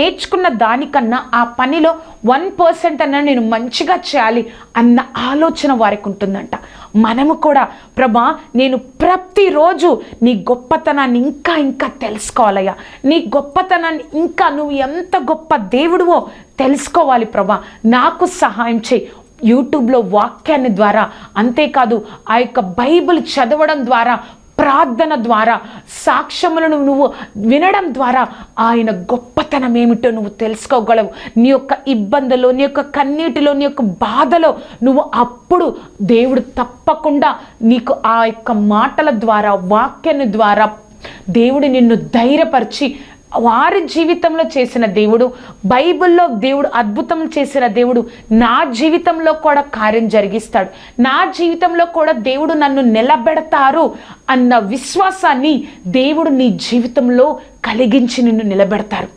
నేర్చుకున్న దానికన్నా ఆ పనిలో వన్ పర్సెంట్ అన్న నేను మంచిగా చేయాలి అన్న ఆలోచన వారికి ఉంటుందంట. మనము కూడా ప్రభా నేను ప్రతిరోజు నీ గొప్పతనాన్ని ఇంకా ఇంకా తెలుసుకోవాలయ్యా. నీ గొప్పతనాన్ని ఇంకా నువ్వు ఎంత గొప్ప దేవుడువో తెలుసుకోవాలి ప్రభా. నాకు సహాయం చేయి. యూట్యూబ్లో వాక్యాన్ని ద్వారా అంతేకాదు ఆ యొక్క బైబిల్ చదవడం ద్వారా ప్రార్థన ద్వారా సాక్ష్యములను నువ్వు వినడం ద్వారా ఆయన గొప్ప గొప్పతనం ఏమిటో నువ్వు తెలుసుకోగలవు. నీ యొక్క ఇబ్బందులు నీ యొక్క కన్నీటిలో నీ యొక్క బాధలో నువ్వు అప్పుడు దేవుడు తప్పకుండా నీకు ఆ యొక్క మాటల ద్వారా వాక్యాన్ని ద్వారా దేవుడు నిన్ను ధైర్యపరిచి వారి జీవితంలో చేసిన దేవుడు బైబిల్లో దేవుడు అద్భుతం చేసిన దేవుడు నా జీవితంలో కూడా కార్యం జరిగిస్తాడు. నా జీవితంలో కూడా దేవుడు నన్ను నిలబెడతారు అన్న విశ్వాసాన్ని దేవుడు నీ జీవితంలో కలిగించి నిన్ను నిలబెడతారు.